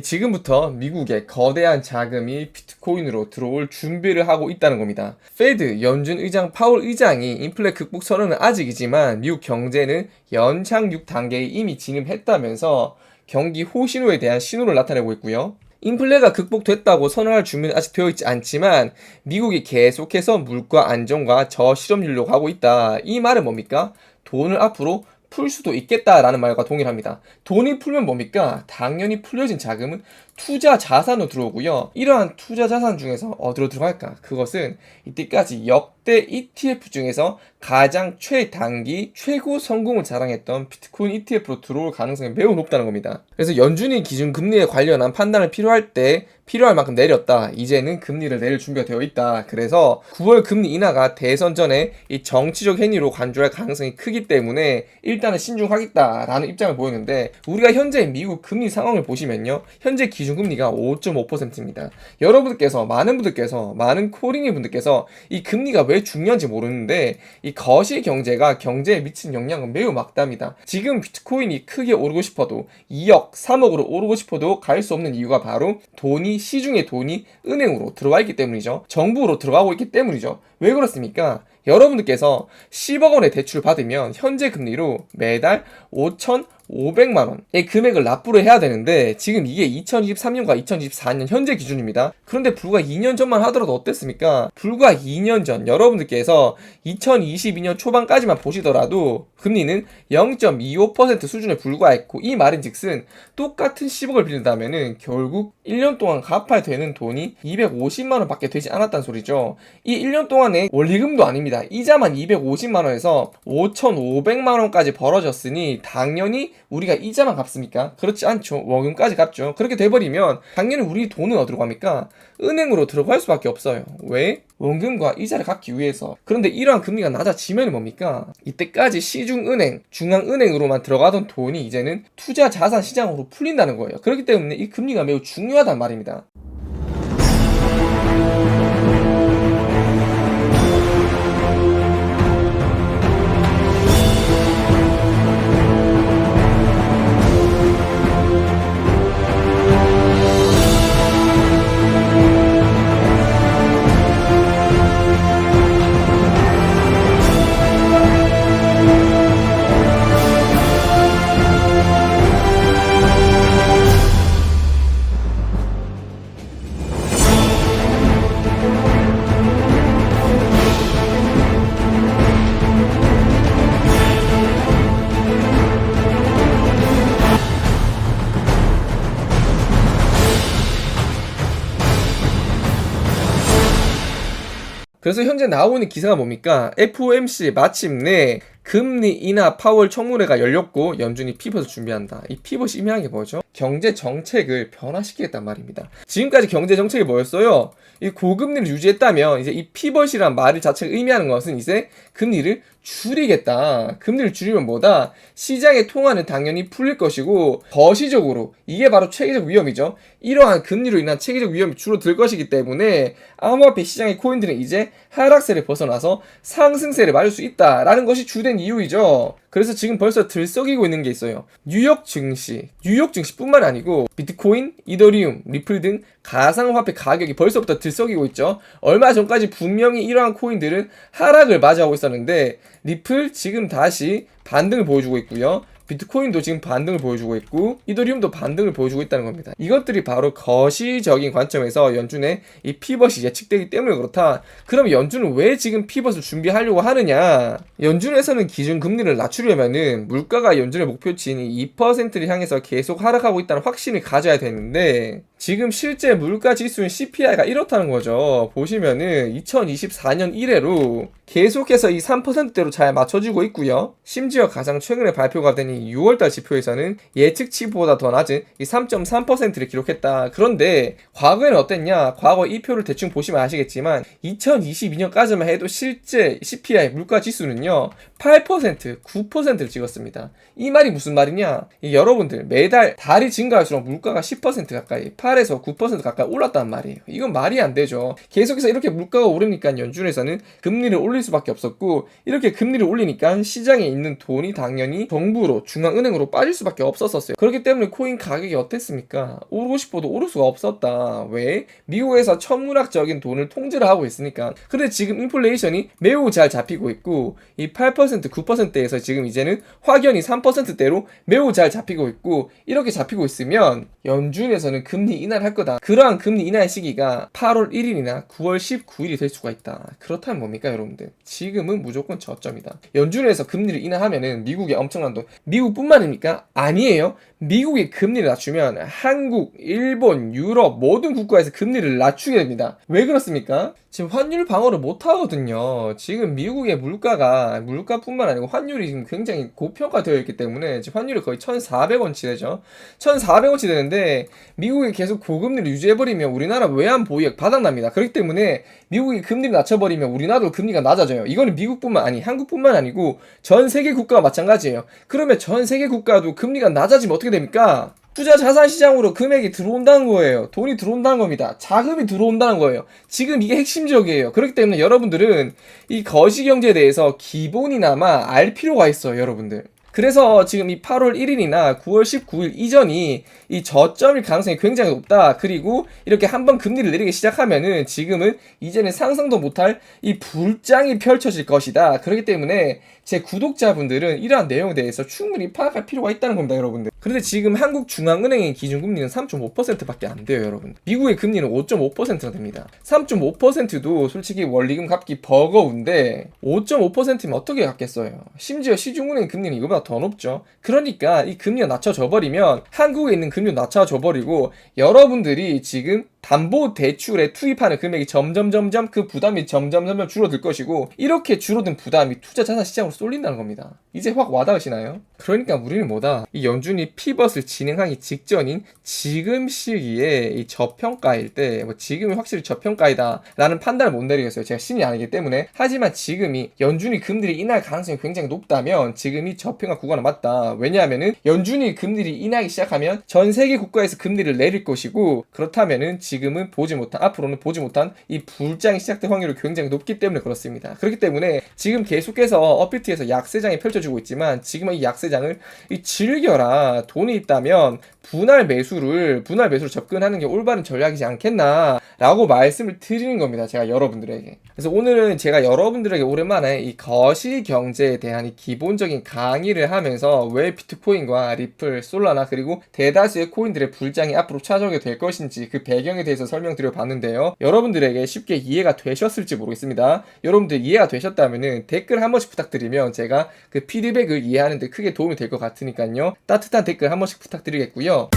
지금부터 미국에 거대한 자금이 비트코인으로 들어올 준비를 하고 있다는 겁니다. 페드 연준 의장 파월 의장이 인플레 극복 선언은 아직이지만 미국 경제는 연착륙 단계에 이미 진입했다면서 경기 호신호에 대한 신호를 나타내고 있고요. 인플레가 극복됐다고 선언할 준비는 아직 되어 있지 않지만 미국이 계속해서 물가 안정과 저실업률로 가고 있다. 이 말은 뭡니까? 돈을 앞으로 풀 수도 있겠다라는 말과 동일합니다. 돈이 풀면 뭡니까? 당연히 풀려진 자금은 투자 자산으로 들어오고요. 이러한 투자 자산 중에서 어디로 들어갈까? 그것은 이때까지 역대 ETF 중에서 가장 최단기 최고 성공을 자랑했던 비트코인 ETF로 들어올 가능성이 매우 높다는 겁니다. 그래서 연준이 기준 금리에 관련한 판단을 필요할 때 필요할 만큼 내렸다. 이제는 금리를 내릴 준비가 되어 있다. 그래서 9월 금리 인하가 대선 전에 이 정치적 행위로 간주할 가능성이 크기 때문에 일단은 신중하겠다라는 입장을 보였는데 우리가 현재 미국 금리 상황을 보시면요. 현재 기준금리가 5.5%입니다. 여러분들께서 많은 분들께서 많은 코링이 분들께서 이 금리가 왜 중요한지 모르는데 이 거시 경제가 경제에 미치는 영향은 매우 막답니다. 지금 비트코인이 크게 오르고 싶어도 2억, 3억으로 오르고 싶어도 갈 수 없는 이유가 바로 돈이 시중의 돈이 은행으로 들어와 있기 때문이죠. 정부로 들어가고 있기 때문이죠. 왜 그렇습니까? 여러분들께서 10억 원의 대출 받으면 현재 금리로 매달 5,500만 원의 금액을 납부를 해야 되는데 지금 이게 2023년과 2024년 현재 기준입니다. 그런데 불과 2년 전만 하더라도 어땠습니까? 불과 2년 전 여러분들께서 2022년 초반까지만 보시더라도 금리는 0.25% 수준에 불과했고 이 말인즉슨 똑같은 10억을 빌린다면은 결국 1년 동안 갚아야 되는 돈이 250만 원밖에 되지 않았다는 소리죠. 이 1년 동안의 원리금도 아닙니다. 이자만 250만 원에서 5,500만 원까지 벌어졌으니 당연히 우리가 이자만 갚습니까? 그렇지 않죠. 원금까지 갚죠. 그렇게 돼버리면 당연히 우리 돈은 어디로 갑니까? 은행으로 들어갈 수밖에 없어요. 왜? 원금과 이자를 갚기 위해서. 그런데 이러한 금리가 낮아지면 뭡니까? 이때까지 시중은행, 중앙은행으로만 들어가던 돈이 이제는 투자 자산 시장으로 풀린다는 거예요. 그렇기 때문에 이 금리가 매우 중요하단 말입니다. 그래서 현재 나오는 기사가 뭡니까? FOMC 마침내 금리 인하 파월 청문회가 열렸고 연준이 피벗을 준비한다. 이 피벗이 의미하는 게 뭐죠? 경제 정책을 변화시키겠단 말입니다. 지금까지 경제 정책이 뭐였어요? 이 고금리를 유지했다면 이제 이 피벗이란 말 자체가 의미하는 것은 이제 금리를 줄이겠다. 금리를 줄이면 뭐다? 시장의 통화는 당연히 풀릴 것이고 거시적으로 이게 바로 체계적 위험이죠. 이러한 금리로 인한 체계적 위험이 줄어들 것이기 때문에 암호화폐 시장의 코인들은 이제 하락세를 벗어나서 상승세를 맞을 수 있다라는 것이 주된 이유이죠. 그래서 지금 벌써 들썩이고 있는 게 있어요. 뉴욕 증시, 뉴욕 증시뿐만 아니고 비트코인, 이더리움, 리플 등 가상화폐 가격이 벌써부터 들썩이고 있죠. 얼마 전까지 분명히 이러한 코인들은 하락을 맞이하고 있었는데 리플 지금 다시 반등을 보여주고 있고요. 비트코인도 지금 반등을 보여주고 있고 이더리움도 반등을 보여주고 있다는 겁니다. 이것들이 바로 거시적인 관점에서 연준의 이 피벗이 예측되기 때문에 그렇다. 그럼 연준은 왜 지금 피벗을 준비하려고 하느냐? 연준에서는 기준 금리를 낮추려면은 물가가 연준의 목표치인 2%를 향해서 계속 하락하고 있다는 확신을 가져야 되는데 지금 실제 물가 지수인 CPI가 이렇다는 거죠. 보시면은 2024년 1회로 계속해서 이 3%대로 잘 맞춰지고 있고요. 심지어 가장 최근에 발표가 된 이 6월달 지표에서는 예측치보다 더 낮은 이 3.3%를 기록했다. 그런데 과거에는 어땠냐? 과거 이 표를 대충 보시면 아시겠지만 2022년까지만 해도 실제 CPI 물가 지수는요 8%, 9%를 찍었습니다. 이 말이 무슨 말이냐? 이 여러분들 매달 달이 증가할수록 물가가 10% 가까이 8에서 9% 가까이 올랐단 말이에요. 이건 말이 안 되죠. 계속해서 이렇게 물가가 오르니까 연준에서는 금리를 올릴 올릴 수밖에 없었고 이렇게 금리를 올리니까 시장에 있는 돈이 당연히 정부로 중앙은행으로 빠질 수밖에 없었었어요. 그렇기 때문에 코인 가격이 어땠습니까? 오르고 싶어도 오를 수가 없었다. 왜? 미국에서 천문학적인 돈을 통제를 하고 있으니까. 근데 지금 인플레이션이 매우 잘 잡히고 있고 이 8% 9%에서 지금 이제는 확연히 3%대로 매우 잘 잡히고 있고 이렇게 잡히고 있으면 연준에서는 금리 인하를 할 거다. 그러한 금리 인하 시기가 8월 1일이나 9월 19일이 될 수가 있다. 그렇다면 뭡니까 여러분들? 지금은 무조건 저점이다. 연준에서 금리를 인하하면은 미국에 엄청난 돈. 미국뿐만입니까? 아니에요. 미국이 금리를 낮추면 한국, 일본, 유럽 모든 국가에서 금리를 낮추게 됩니다. 왜 그렇습니까? 지금 환율 방어를 못 하거든요. 지금 미국의 물가가 물가뿐만 아니고 환율이 지금 굉장히 고평가되어 있기 때문에 지금 환율이 거의 1,400원치 되죠. 1,400원치 되는데 미국이 계속 고금리를 유지해 버리면 우리나라 외환 보유액 바닥납니다. 그렇기 때문에 미국이 금리를 낮춰 버리면 우리나라도 금리가 낮 아져요. 이거는 미국뿐만 아니 한국뿐만 아니고 전 세계 국가와 마찬가지예요. 그러면 전 세계 국가도 금리가 낮아지면 어떻게 됩니까? 투자 자산 시장으로 금액이 들어온다는 거예요. 돈이 들어온다는 겁니다. 자금이 들어온다는 거예요. 지금 이게 핵심적이에요. 그렇기 때문에 여러분들은 이 거시 경제에 대해서 기본이나마 알 필요가 있어요, 여러분들. 그래서 지금 이 8월 1일이나 9월 19일 이전이 이 저점일 가능성이 굉장히 높다. 그리고 이렇게 한번 금리를 내리기 시작하면은 지금은 이제는 상상도 못할 이 불장이 펼쳐질 것이다. 그렇기 때문에 제 구독자분들은 이러한 내용에 대해서 충분히 파악할 필요가 있다는 겁니다, 여러분들. 그런데 지금 한국 중앙은행의 기준 금리는 3.5%밖에 안 돼요, 여러분. 미국의 금리는 5.5%나 됩니다. 3.5%도 솔직히 원리금 갚기 버거운데 5.5%면 어떻게 갚겠어요? 심지어 시중은행 금리는 이거보다 더 높죠. 그러니까 이 금리가 낮춰져 버리면 한국에 있는 금리도 낮춰져 버리고 여러분들이 지금 담보 대출에 투입하는 금액이 점점 점점 그 부담이 점점 점점 줄어들 것이고 이렇게 줄어든 부담이 투자 자산 시장으로 쏠린다는 겁니다. 이제 확 와닿으시나요? 그러니까 우리는 뭐다? 이 연준이 피벗을 진행하기 직전인 지금 시기에 이 저평가일 때 뭐 지금이 확실히 저평가이다라는 판단을 못 내리겠어요. 제가 심리 아니기 때문에 하지만 지금이 연준이 금리를 인할 가능성이 굉장히 높다면 지금이 저평가 구간은 맞다. 왜냐하면은 연준이 금리를 인하기 시작하면 전 세계 국가에서 금리를 내릴 것이고 그렇다면은 지금은 보지 못한 앞으로는 보지 못한 이 불장이 시작될 확률이 굉장히 높기 때문에 그렇습니다. 그렇기 때문에 지금 계속해서 어피트에서 약세장이 펼쳐지고 있지만 지금은 이 약세장을 이 즐겨라 돈이 있다면 분할 매수를 분할 매수로 접근하는 게 올바른 전략이지 않겠나라고 말씀을 드리는 겁니다. 제가 여러분들에게. 그래서 오늘은 제가 여러분들에게 오랜만에 이 거시 경제에 대한 이 기본적인 강의를 하면서 왜 비트코인과 리플, 솔라나 그리고 대다수의 코인들의 불장이 앞으로 찾아오게 될 것인지 그 배경에 대해서 설명드려 봤는데요. 여러분들에게 쉽게 이해가 되셨을지 모르겠습니다. 여러분들 이해가 되셨다면은 댓글 한 번씩 부탁드리면 제가 그 피드백을 이해하는데 크게 도움이 될 것 같으니까요. 따뜻한 댓글 한 번씩 부탁드리겠고요.